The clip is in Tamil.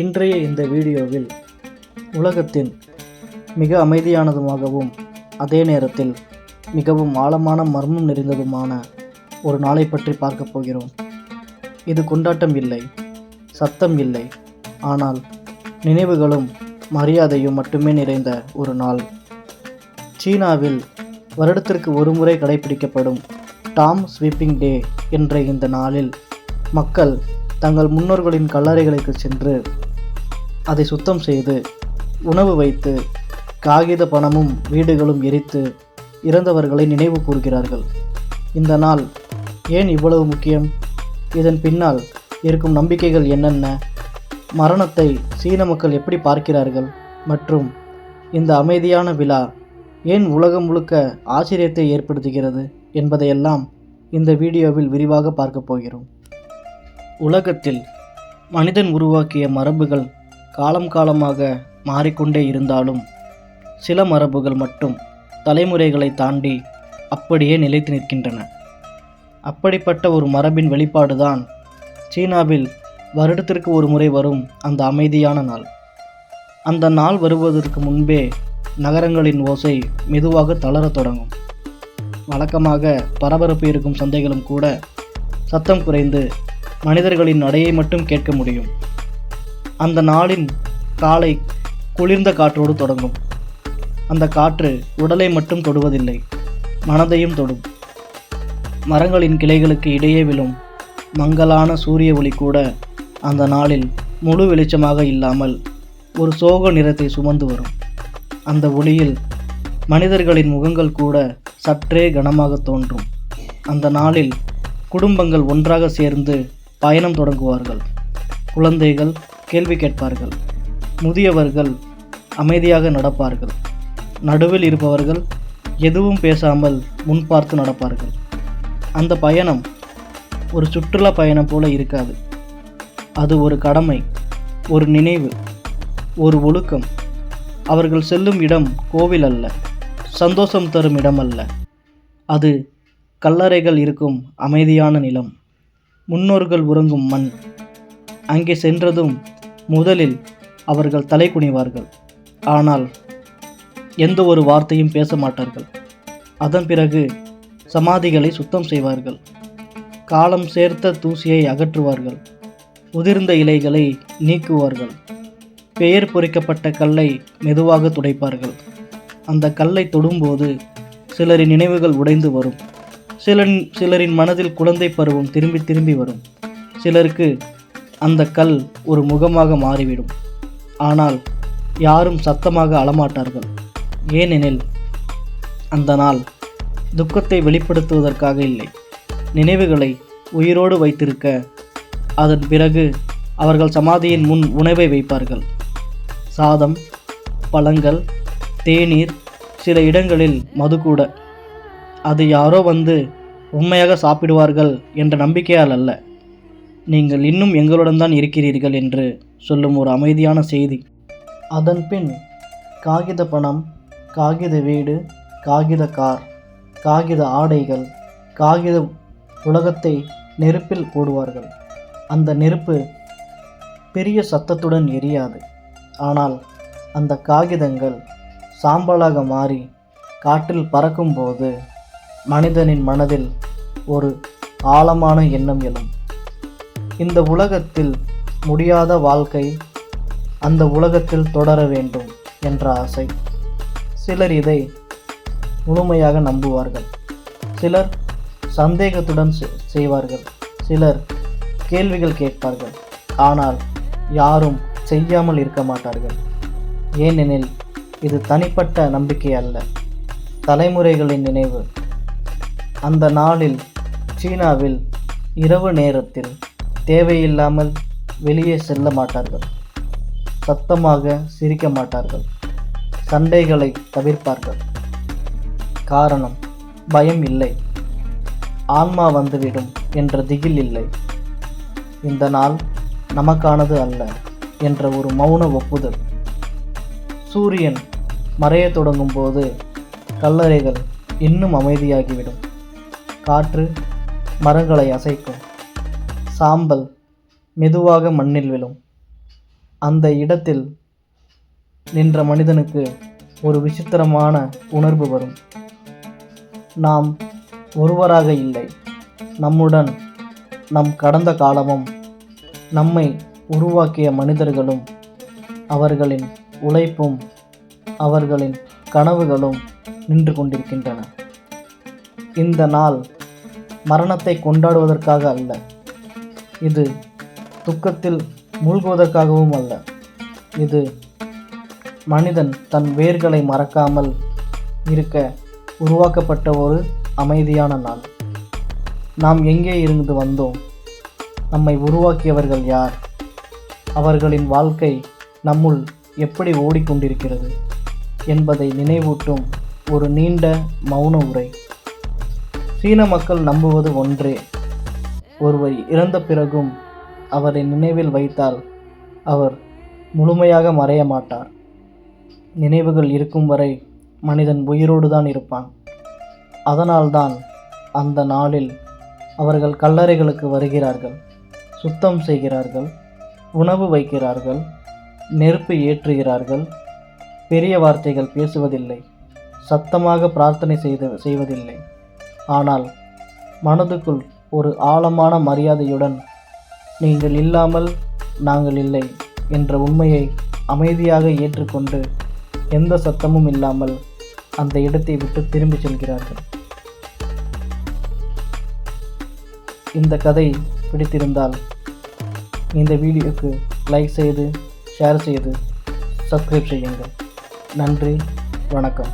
இன்றைய இந்த வீடியோவில் உலகத்தின் மிக அமைதியானதுமாகவும் அதே நேரத்தில் மிகவும் ஆழமான மர்மம் நிறைந்ததுமான ஒரு நாளை பற்றி பார்க்கப் போகிறோம். இது கொண்டாட்டம் இல்லை சத்தம் இல்லை ஆனால் நினைவுகளும் மரியாதையும் மட்டுமே நிறைந்த ஒரு நாள். சீனாவில் வருடத்திற்கு ஒரு முறை கடைபிடிக்கப்படும் டாம் ஸ்வீப்பிங் டே என்ற இந்த நாளில் மக்கள் தங்கள் முன்னோர்களின் கல்லறைகளுக்கு சென்று அதை சுத்தம் செய்து உணவு வைத்து காகித பணமும் வீடுகளும் எரித்து இறந்தவர்களை நினைவு கூறுகிறார்கள் இந்த நாள் ஏன் இவ்வளவு முக்கியம்? இதன் பின்னால் இருக்கும் நம்பிக்கைகள் என்னென்ன? மரணத்தை சீன மக்கள் எப்படி பார்க்கிறார்கள்? மற்றும் இந்த அமைதியான விழா ஏன் உலகம் முழுக்க ஆச்சரியத்தை ஏற்படுத்துகிறது என்பதையெல்லாம் இந்த வீடியோவில் விரிவாக பார்க்கப் போகிறோம். உலகத்தில் மனிதன் உருவாக்கிய மரபுகள் காலம் காலமாக மாறிக்கொண்டே இருந்தாலும் சில மரபுகள் மட்டும் தலைமுறைகளை தாண்டி அப்படியே நிலைத்து நிற்கின்றன. அப்படிப்பட்ட ஒரு மரபின் வெளிப்பாடுதான் சீனாவில் வருடத்திற்கு ஒரு முறை வரும் அந்த அமைதியான நாள். அந்த நாள் வருவதற்கு முன்பே நகரங்களின் ஓசை மெதுவாக தளரத் தொடங்கும். வழக்கமாக பரபரப்பு இருக்கும் சந்தைகளும் கூட சத்தம் குறைந்து மனிதர்களின் நடையை மட்டும் கேட்க முடியும். அந்த நாளின் காலை குளிர்ந்த காற்றோடு தொடங்கும். அந்த காற்று உடலை மட்டும் தொடுவதில்லை மனதையும் தொடும். மரங்களின் கிளைகளுக்கு இடையே விழும் மங்கலான சூரிய ஒளி கூட அந்த நாளில் முழு வெளிச்சமாக இல்லாமல் ஒரு சோக நிறத்தை சுமந்து வரும். அந்த ஒளியில் மனிதர்களின் முகங்கள் கூட சற்றே கனமாக தோன்றும். அந்த நாளில் குடும்பங்கள் ஒன்றாக சேர்ந்து பயணம் தொடங்குவார்கள். குழந்தைகள் கேள்வி கேட்பார்கள். முதியவர்கள் அமைதியாக நடப்பார்கள். நடுவில் இருப்பவர்கள் எதுவும் பேசாமல் முன் பார்த்து நடப்பார்கள். அந்த பயணம் ஒரு சுற்றுலா பயணம் போல இருக்காது. அது ஒரு கடமை ஒரு நினைவு ஒரு ஒழுக்கம். அவர்கள் செல்லும் இடம் கோவில் அல்ல சந்தோஷம் தரும் இடம் அல்ல. அது கல்லறைகள் இருக்கும் அமைதியான நிலம். முன்னோர்கள் உறங்கும் மண். அங்கே சென்றதும் முதலில் அவர்கள் தலை குனிவார்கள். ஆனால் எந்த ஒரு வார்த்தையும் பேச மாட்டார்கள். அதன் பிறகு சமாதிகளை சுத்தம் செய்வார்கள். காலம் சேர்த்த தூசியை அகற்றுவார்கள். உதிர்ந்த இலைகளை நீக்குவார்கள். பெயர் பொறிக்கப்பட்ட கல்லை மெதுவாக துடைப்பார்கள். அந்த கல்லை தொடும்போது சிலரின் நினைவுகள் உடைந்து வரும். சிலன் சிலரின் மனதில் குழந்தை பருவம் திரும்பி திரும்பி வரும். சிலருக்கு அந்த கல் ஒரு முகமாக மாறிவிடும். ஆனால் யாரும் சத்தமாக அழமாட்டார்கள். ஏனெனில் அந்த நாள் துக்கத்தை வெளிப்படுத்துவதற்காக இல்லை. நினைவுகளை உயிரோடு வைத்திருக்க அதன் பிறகு அவர்கள் சமாதியின் முன் உணவை வைப்பார்கள். சாதம் பழங்கள் தேநீர் சில இடங்களில் மது கூட. அது யாரோ வந்து உண்மையாக சாப்பிடுவார்கள் என்ற நம்பிக்கையால் அல்ல. நீங்கள் இன்னும் எங்களுடன் தான் இருக்கிறீர்கள் என்று சொல்லும் ஒரு அமைதியான செய்தி. அதன் பின் காகித பணம் காகித வீடு காகித கார் காகித ஆடைகள் காகித உலகத்தை நெருப்பில் போடுவார்கள். அந்த நெருப்பு பெரிய சத்தத்துடன் எரியாது. ஆனால் அந்த காகிதங்கள் சாம்பலாக மாறி காற்றில் பறக்கும்போது மனிதனின் மனதில் ஒரு ஆழமான எண்ணம் எழும். இந்த உலகத்தில் முடியாத வாழ்க்கை அந்த உலகத்தில் தொடர வேண்டும் என்ற ஆசை. சிலர் இதை முழுமையாக நம்புவார்கள். சிலர் சந்தேகத்துடன் செ- செய்வார்கள். சிலர் கேள்விகள் கேட்பார்கள். ஆனால் யாரும் செய்யாமல் இருக்க மாட்டார்கள். ஏனெனில் இது தனிப்பட்ட நம்பிக்கை அல்ல. தலைமுறைகளின் நினைவு. அந்த நாளில் சீனாவில் இரவு நேரத்தில் தேவையில்லாமல் வெளியே செல்ல மாட்டார்கள். சத்தமாக சிரிக்க மாட்டார்கள். சண்டைகளை தவிர்ப்பார்கள். காரணம் பயம் இல்லை. ஆன்மா வந்துவிடும் என்ற திகில் இல்லை. இந்த நாள் நமக்கானது அல்ல என்ற ஒரு மௌன ஒப்புதல். சூரியன் மறையத் தொடங்கும் போது கல்லறைகள் இன்னும் அமைதியாகிவிடும். காற்று மரங்களை அசைக்கும். சாம்பல் மெதுவாக மண்ணில் விழும். அந்த இடத்தில் நின்ற மனிதனுக்கு ஒரு விசித்திரமான உணர்வு வரும். நாம் ஒருவராக இல்லை. நம்முடன் நம் கடந்த காலமும் நம்மை உருவாக்கிய மனிதர்களும் அவர்களின் உழைப்பும் அவர்களின் கனவுகளும் நின்று கொண்டிருக்கின்றன. இந்த நாள் மரணத்தை கொண்டாடுவதற்காக அல்ல. இது துக்கத்தில் மூழ்குவதற்காகவும் அல்ல. இது மனிதன் தன் வேர்களை மறக்காமல் இருக்க உருவாக்கப்பட்ட ஒரு அமைதியான நாள். நாம் எங்கே இருந்து வந்தோம்? நம்மை உருவாக்கியவர்கள் யார்? அவர்களின் வாழ்க்கை நம்முள் எப்படி ஓடிக்கொண்டிருக்கிறது என்பதை நினைவூட்டும் ஒரு நீண்ட மௌன உரை. சீன மக்கள் நம்புவது ஒன்றே. ஒருவர் இறந்த பிறகும் அவரை நினைவில் வைத்தால் அவர் முழுமையாக மறைய மாட்டார். நினைவுகள் இருக்கும் வரை மனிதன் உயிரோடு தான் இருப்பான். அதனால்தான் அந்த நாளில் அவர்கள் கல்லறைகளுக்கு வருகிறார்கள் சுத்தம் செய்கிறார்கள் உணவு வைக்கிறார்கள் நெருப்பு ஏற்றுகிறார்கள். பெரிய வார்த்தைகள் பேசுவதில்லை சத்தமாக பிரார்த்தனை செய்து செய்வதில்லை. ஆனால் மனதுக்குள் ஒரு ஆழமான மரியாதையுடன் நீங்கள் இல்லாமல் நாங்கள் இல்லை என்ற உண்மையை அமைதியாக ஏற்றுக்கொண்டு எந்த சத்தமும் இல்லாமல் அந்த இடத்தை விட்டு திரும்பிச் செல்கிறார்கள். இந்த கதை பிடித்திருந்தால் இந்த வீடியோக்கு லைக் செய்து ஷேர் செய்து சப்ஸ்கிரைப் செய்யுங்கள். நன்றி வணக்கம்.